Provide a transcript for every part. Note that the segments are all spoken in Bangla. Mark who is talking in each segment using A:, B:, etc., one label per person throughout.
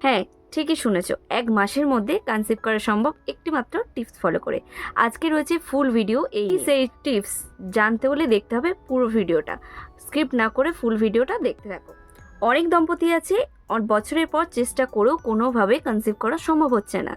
A: হ্যাঁ ঠিকই শুনেছো। এক মাসের মধ্যে কনসিভ করা সম্ভব একটি মাত্র টিপস ফলো করে। আজকে রয়েছে ফুল ভিডিও এই সেই টিপস জানতে হলে দেখতে হবে পুরো ভিডিওটা স্ক্রিপ্ট না করে ফুল ভিডিওটা দেখতে থাকো। অনেক দম্পতি আছে বছরের পর চেষ্টা করেও কোনোভাবে কনসিভ করা সম্ভব হচ্ছে না।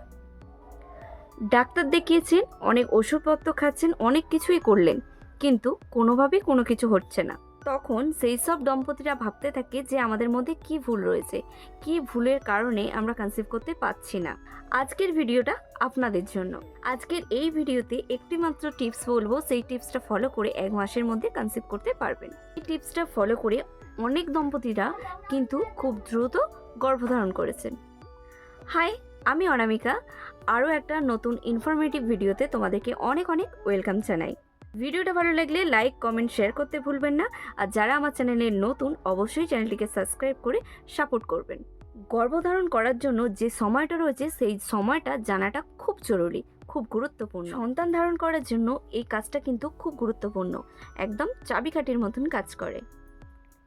A: ডাক্তার দেখিয়েছেন অনেক ওষুধপত্র খাচ্ছেন অনেক কিছুই করলেন। কিন্তু কোনোভাবেই কোনো কিছু হচ্ছে না। তখন সেই সব দম্পতিরা ভাবতে থাকে যে আমাদের মধ্যে কি ভুল রয়েছে, কি ভুলের কারণে আমরা কনসিভ করতে পারছি না। আজকের ভিডিওটা আপনাদের জন্য। আজকের এই ভিডিওতে একটি মাত্র টিপস বলব, সেই টিপসটা ফলো করে এক মাসের মধ্যে কনসিভ করতে পারবেন। এই টিপসটা ফলো করে অনেক দম্পতিরা কিন্তু খুব দ্রুত গর্ভধারণ করেছেন। হাই আমি অনামিকা। আরও একটা নতুন ইনফরমেটিভ ভিডিওতে তোমাদেরকে অনেক অনেক ওয়েলকাম জানাই। ভিডিওটা ভালো লাগলে লাইক, কমেন্ট, শেয়ার করতে ভুলবেন না। আর যারা আমার চ্যানেলে নতুন, অবশ্যই চ্যানেলটিকে সাবস্ক্রাইব করে সাপোর্ট করবেন। গর্ভধারণ করার জন্য যে সময়টা রয়েছে, সেই সময়টা জানাটা খুব জরুরি, খুব গুরুত্বপূর্ণ। সন্তান ধারণ করার জন্য এই কাজটা কিন্তু খুব গুরুত্বপূর্ণ, একদম চাবিকাঠির মতন কাজ করে।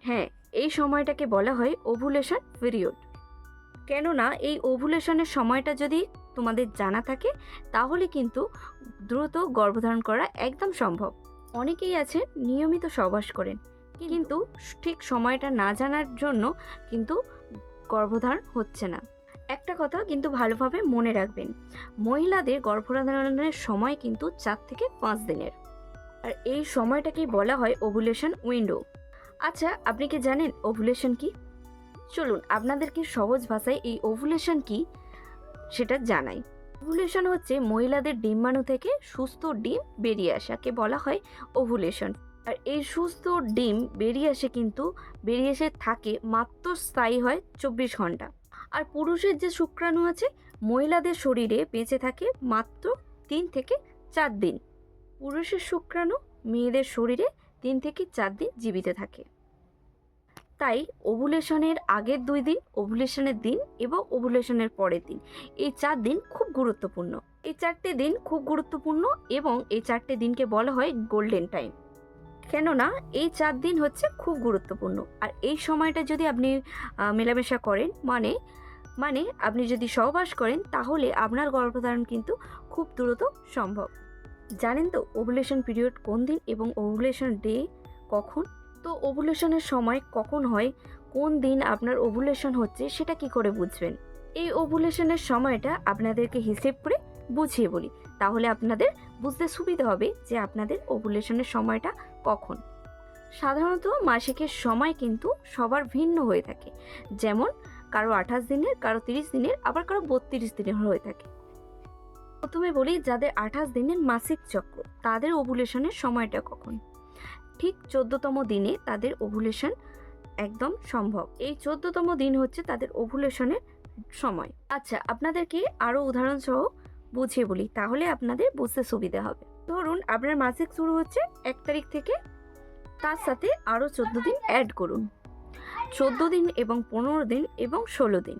A: হ্যাঁ এই সময়টাকে বলা হয় ওভুলেশন পিরিয়ড কেননা এই ওভুলেশনের সময়টা যদি তোমাদের জানা থাকে তাহলে কিন্তু দ্রুত গর্ভধারণ করা একদম সম্ভব। অনেকেই আছে নিয়মিত সহবাস করেন কিন্তু ঠিক সময়টা না জানার জন্য কিন্তু গর্ভধারণ হচ্ছে না। একটা কথা কিন্তু ভালোভাবে মনে রাখবেন মহিলাদের গর্ভধারণের সময় কিন্তু চার থেকে পাঁচ দিনের। আর এই সময়টাকেই বলা হয় ওভুলেশন উইন্ডো আচ্ছা আপনি কি জানেন ওভুলেশন কি? চলুন আপনাদেরকে সহজ ভাষায় এই ওভুলেশন কি সেটা জানাই। ওভুলেশন হচ্ছে মহিলাদের ডিম্বাণু থেকে সুস্থ ডিম বেরিয়ে আসাকে বলা হয় ওভুলেশন আর এই সুস্থ ডিম বেরিয়ে আসে কিন্তু, বেরিয়ে এসে থাকে মাত্র স্থায়ী হয় চব্বিশ ঘণ্টা। আর পুরুষের যে শুক্রাণু আছে, মহিলাদের শরীরে বেঁচে থাকে মাত্র তিন থেকে চার দিন। পুরুষের শুক্রাণু মেয়েদের শরীরে তিন থেকে চার দিন জীবিত থাকে। তাই ওভুলেশনের আগের দুই দিন ওভুলেশনের দিন এবং ওভুলেশনের পরের দিন। এই চার দিন খুব গুরুত্বপূর্ণ। এই চারটে দিন খুব গুরুত্বপূর্ণ এবং এই চারটে দিনকে বলা হয় গোল্ডেন টাইম কেননা এই চার দিন হচ্ছে খুব গুরুত্বপূর্ণ। আর এই সময়টা যদি আপনি মেলামেশা করেন মানে মানে আপনি যদি সহবাস করেন, তাহলে আপনার গর্ভধারণ কিন্তু খুব দ্রুত সম্ভব। জানেন তো ওভুলেশন পিরিয়ড কোন দিন এবং ওভুলেশন ডে কখন? তো ওভুলেশনের সময় কখন হয়? কোন দিন আপনার ওভুলেশন হচ্ছে? সেটা কি করে বুঝবেন? এই ওভুলেশনের সময়টা আপনাদেরকে হিসেব করে বুঝিয়ে বলি। তাহলে আপনাদের বুঝতে সুবিধা হবে যে আপনাদের ওভুলেশনের সময়টা কখন। সাধারণত মাসিকের সময় কিন্তু সবার ভিন্ন হয়ে থাকে। যেমন কারও আঠাশ দিনের, কারও তিরিশ দিনের, আবার কারও বত্রিশ দিনের হয়ে থাকে। প্রথমে বলি যাদের আঠাশ দিনের মাসিক চক্র, তাদের ওভুলেশনের সময়টা কখন? ঠিক চোদ্দতম দিনে তাদের ওভুলেশন একদম সম্ভব। এই চোদ্দতম দিন হচ্ছে তাদের ওভুলেশনের সময়। আচ্ছা আপনাদেরকে আরও উদাহরণ সহ বুঝিয়ে বলি, তাহলে আপনাদের বুঝতে সুবিধা হবে। ধরুন, আপনার মাসিক শুরু হচ্ছে এক তারিখ থেকে, তার সাথে আরও চোদ্দ দিন অ্যাড করুন। চোদ্দ দিন এবং পনেরো দিন এবং ষোলো দিন।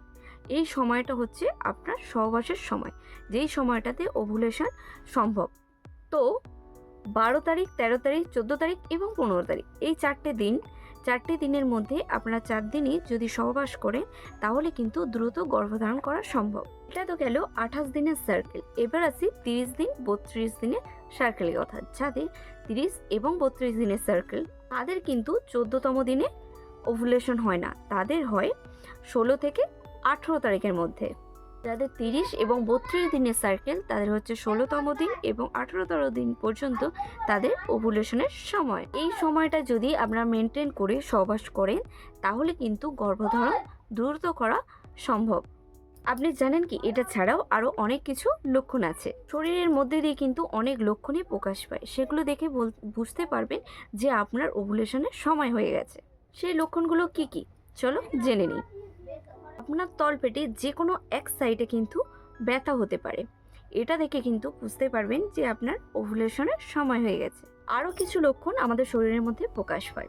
A: এই সময়টা হচ্ছে আপনার সহবাসের সময়, যেই সময়টাতে ওভুলেশন সম্ভব। তো বারো তারিখ, তেরো তারিখ, চোদ্দ তারিখ এবং পনেরো তারিখ। এই চারটে দিন, চারটে দিনের মধ্যে আপনারা চার দিনই যদি সহবাস করেন, তাহলে কিন্তু দ্রুত গর্ভধারণ করা সম্ভব। এটা তো গেল আঠাশ দিনের সার্কেল এবার আসি তিরিশ দিন, বত্রিশ দিনের সার্কেলের কথা। যাদের তিরিশ এবং বত্রিশ দিনের সার্কেল তাদের কিন্তু চোদ্দতম দিনে ওভুলেশন হয় না। তাদের হয় ষোলো থেকে আঠেরো তারিখের মধ্যে। যাদের তিরিশ এবং বত্রিশ দিনের সার্কেল তাদের হচ্ছে ষোলোতম দিন এবং আঠেরোতম দিন পর্যন্ত তাদের ওভুলেশনের সময়। এই সময়টা যদি আপনারা মেনটেন করে সহবাস করেন, তাহলে কিন্তু গর্ভধারণ দ্রুত করা সম্ভব। আপনি জানেন কি, এটা ছাড়াও আরও অনেক কিছু লক্ষণ আছে। শরীরের মধ্যে দিয়ে কিন্তু অনেক লক্ষণই প্রকাশ পায়। সেগুলো দেখে বুঝতে পারবেন যে আপনার ওভুলেশনের সময় হয়ে গেছে। সেই লক্ষণগুলো কি কি? চলো জেনে নিই। আপনার তলপেটে যে কোনো এক সাইডে কিন্তু ব্যথা হতে পারে। এটা দেখে কিন্তু বুঝতে পারবেন যে আপনার ওভুলেশনের সময় হয়ে গেছে। আরও কিছু লক্ষণ আমাদের শরীরের মধ্যে প্রকাশ পায়।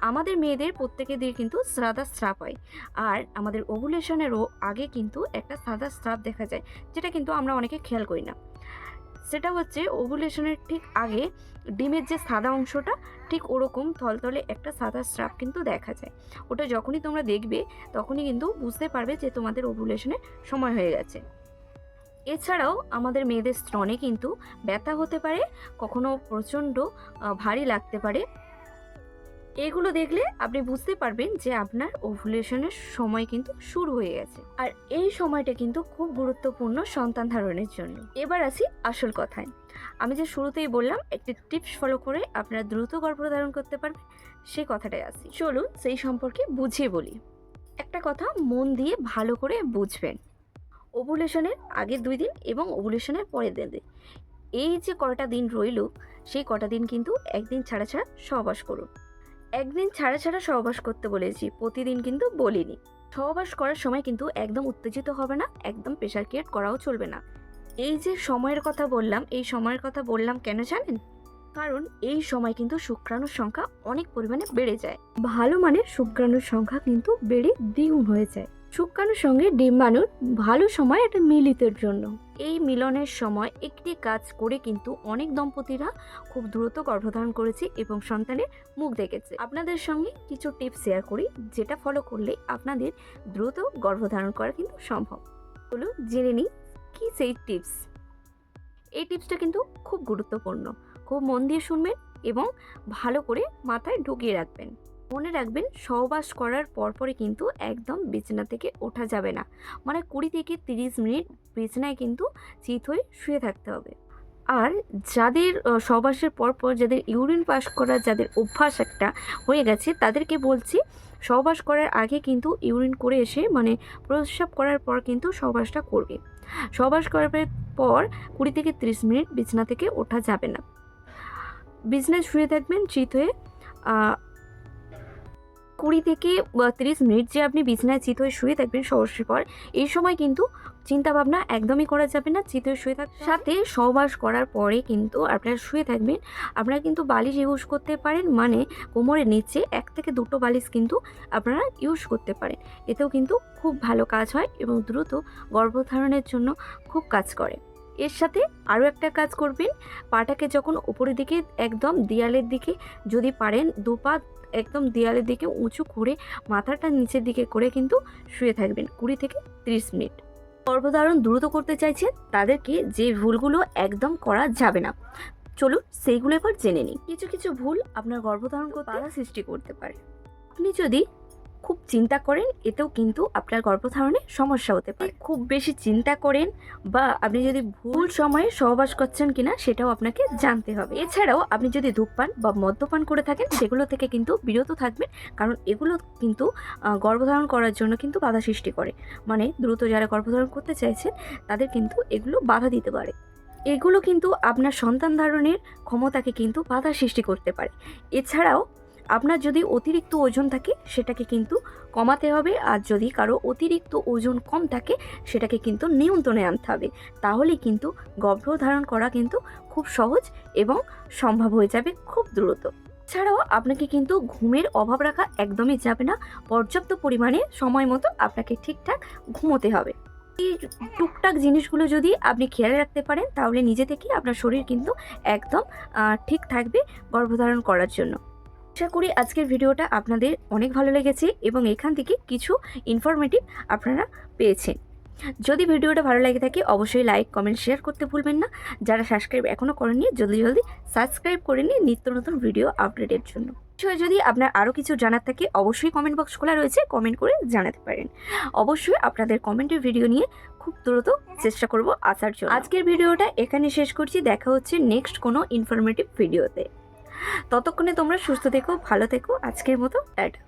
A: আমাদের মেয়েদের প্রত্যেকের দিয়ে কিন্তু সাদা স্রাপ হয়। আর আমাদের ওভুলেশনেরও আগে কিন্তু একটা সাদা স্রাপ দেখা যায়, যেটা কিন্তু আমরা অনেকে খেয়াল করি না। সেটা হচ্ছে ওভুলেশনের ঠিক আগে ডিমের যে সাদা অংশটা, ঠিক ওরকম থলথলে একটা সাদা স্ট্রাপ কিন্তু দেখা যায়। ওটা যখনই তোমরা দেখবে, তখনই কিন্তু বুঝতে পারবে যে তোমাদের ওভুলেশনের সময় হয়ে গেছে। এছাড়াও আমাদের মেয়েদের স্তনে কিন্তু ব্যথা হতে পারে, কখনো প্রচণ্ড ভারী লাগতে পারে। এগুলো দেখলে আপনি বুঝতে পারবেন যে আপনার ওভুলেশনের সময় কিন্তু শুরু হয়ে গেছে। আর এই সময়টা কিন্তু খুব গুরুত্বপূর্ণ সন্তান ধারণের জন্য। এবার আসি আসল কথায়। আমি যে শুরুতেই বললাম, একটি টিপস ফলো করে আপনারা দ্রুত গর্ভধারণ করতে পারবেন সেই কথাটাই আসি চলুন সেই সম্পর্কে বুঝিয়ে বলি। একটা কথা মন দিয়ে ভালো করে বুঝবেন। ওভুলেশনের আগের দুই দিন এবং ওভুলেশনের পরের দিন। এই যে কটা দিন রইল, সেই কটা দিন কিন্তু একদিন ছাড়া ছাড়া সহবাস করুন। একদিন ছাড়া ছাড়া সহবাস করতে বলেছি, প্রতিদিন কিন্তু বলিনি। সহবাস করার সময় কিন্তু একদম উত্তেজিত হবে না, একদম প্রেশার ক্রিয়েট করাও চলবে না। এই যে সময়ের কথা বললাম, এই সময়ের কথা বললাম কেন জানেন? কারণ এই সময় কিন্তু শুক্রাণুর সংখ্যা অনেক পরিমাণে বেড়ে যায়। ভালো মানের শুক্রাণুর সংখ্যা কিন্তু বেড়ে দ্বিগুণ হয়ে যায়। শুক্রাণুর সঙ্গে ডিম্বাণুর ভালো সময় একটা মিলিতের জন্য। এই মিলনের সময় একটি কাজ করে কিন্তু অনেক দম্পতিরা খুব দ্রুত গর্ভধারণ করেছে এবং সন্তানের মুখ দেখেছে। আপনাদের সঙ্গে কিছু টিপস শেয়ার করি, যেটা ফলো করলে আপনাদের দ্রুত গর্ভধারণ করা কিন্তু সম্ভব। হলো জেনে নিই কি সেই টিপস। এই টিপসটা কিন্তু খুব গুরুত্বপূর্ণ। খুব মন দিয়ে শুনবেন এবং ভালো করে মাথায় ঢুকিয়ে রাখবেন। মনে রাখবেন, সহবাস করার পরপরই কিন্তু একদম বিছানা থেকে ওঠা যাবে না। মানে কুড়ি থেকে তিরিশ মিনিট বিছানায় কিন্তু চিত হয়ে শুয়ে থাকতে হবে। আর যাদের সহবাসের পরপর যাদের ইউরিন পাস করার, যাদের অভ্যাস একটা হয়ে গেছে, তাদেরকে বলছি, সহবাস করার আগে কিন্তু ইউরিন করে এসে মানে প্রস্রাব করার পর কিন্তু সহবাসটা করবে। সহবাস করার পর কুড়ি থেকে তিরিশ মিনিট বিছানা থেকে ওঠা যাবে না। বিছনায় শুয়ে থাকবেন, চিত হয়ে কুড়ি থেকে তিরিশ মিনিট যে আপনি বিছানায় চিত হয়ে শুয়ে থাকবেন সহবাসের পর এই সময় কিন্তু চিন্তা ভাবনা একদমই করা যাবে না চিত হয়ে শুয়ে থাকতে সাথে সহবাস করার পরে কিন্তু আপনারা শুয়ে থাকবেন। আপনারা কিন্তু বালিশ ইউজ করতে পারেন মানে কোমরের নিচে এক থেকে দুটো বালিশ কিন্তু আপনারা ইউজ করতে পারেন। এতেও কিন্তু খুব ভালো কাজ হয় এবং দ্রুত গর্ভধারণের জন্য খুব কাজ করে। এর সাথে আরও একটা কাজ করবেন পাটাকে যখন উপরের দিকে একদম দেয়ালের দিকে যদি পারেন দু পা একদম দেয়ালের দিকে উঁচু করে মাথাটা নিচের দিকে করে কিন্তু শুয়ে থাকবেন কুড়ি থেকে তিরিশ মিনিট। গর্ভধারণ দ্রুত করতে চাইছেন তাদেরকে যে ভুলগুলো একদম করা যাবে না। চলুন সেইগুলো এবার জেনে নিই। কিছু কিছু ভুল আপনার গর্ভধারণ করতে বাধা সৃষ্টি করতে পারে। আপনি যদি খুব চিন্তা করেন, এতেও কিন্তু আপনার গর্ভধারণে সমস্যা হতে পারে। খুব বেশি চিন্তা করেন বা আপনি যদি ভুল সময়ে সহবাস করছেন কিনা সেটাও আপনাকে জানতে হবে। এছাড়াও আপনি যদি ধূপপান বা মদ্যপান করে থাকেন, সেগুলো থেকে কিন্তু বিরত থাকবেন, কারণ এগুলো কিন্তু গর্ভধারণ করার জন্য কিন্তু বাধা সৃষ্টি করে। মানে দ্রুত যারা গর্ভধারণ করতে চাইছেন, তাদের কিন্তু এগুলো বাধা দিতে পারে। এগুলো কিন্তু আপনার সন্তান ধারণের ক্ষমতাকে কিন্তু বাধা সৃষ্টি করতে পারে। এছাড়াও আপনার যদি অতিরিক্ত ওজন থাকে, সেটাকে কিন্তু কমাতে হবে। আর যদি কারও অতিরিক্ত ওজন কম থাকে, সেটাকে কিন্তু নিয়ন্ত্রণে আনতে হবে। তাহলে কিন্তু গর্ভধারণ করা কিন্তু খুব সহজ এবং সম্ভব হয়ে যাবে খুব দ্রুত। ছাড়াও আপনাকে কিন্তু ঘুমের অভাব রাখা একদমই যাবে না। পর্যাপ্ত পরিমাণে সময় মতো আপনাকে ঠিকঠাক ঘুমোতে হবে। এই টুকটাক জিনিসগুলো যদি আপনি খেয়াল রাখতে পারেন, তাহলে নিজে থেকেই আপনার শরীর কিন্তু একদম ঠিক থাকবে গর্ভধারণ করার জন্য। আশা করি আজকের ভিডিওটা আপনাদের অনেক ভালো লেগেছে এবং এখান থেকে কিছু ইনফরমেটিভ আপনারা পেয়েছেন। যদি ভিডিওটা ভালো লাগে থাকে, অবশ্যই লাইক কমেন্ট শেয়ার করতে ভুলবেন না। যারা সাবস্ক্রাইব এখনও করেননি, জলদি জলদি সাবস্ক্রাইব করে নিন নিত্য নতুন ভিডিও আপডেটের জন্য। বিষয়ে যদি আপনার আরও কিছু জানার থাকে, অবশ্যই কমেন্ট বক্স খোলা রয়েছে কমেন্ট করে জানাতে পারেন। অবশ্যই আপনাদের কমেন্টের ভিডিও নিয়ে খুব দ্রুত চেষ্টা করব আসার জন্য। আজকের ভিডিওটা এখানে শেষ করছি, দেখা হচ্ছে নেক্সট কোনো ইনফরমেটিভ ভিডিওতে ততক্ষণে তোমরা সুস্থ থেকো ভালো থেকো। আজকের মতো টাটা।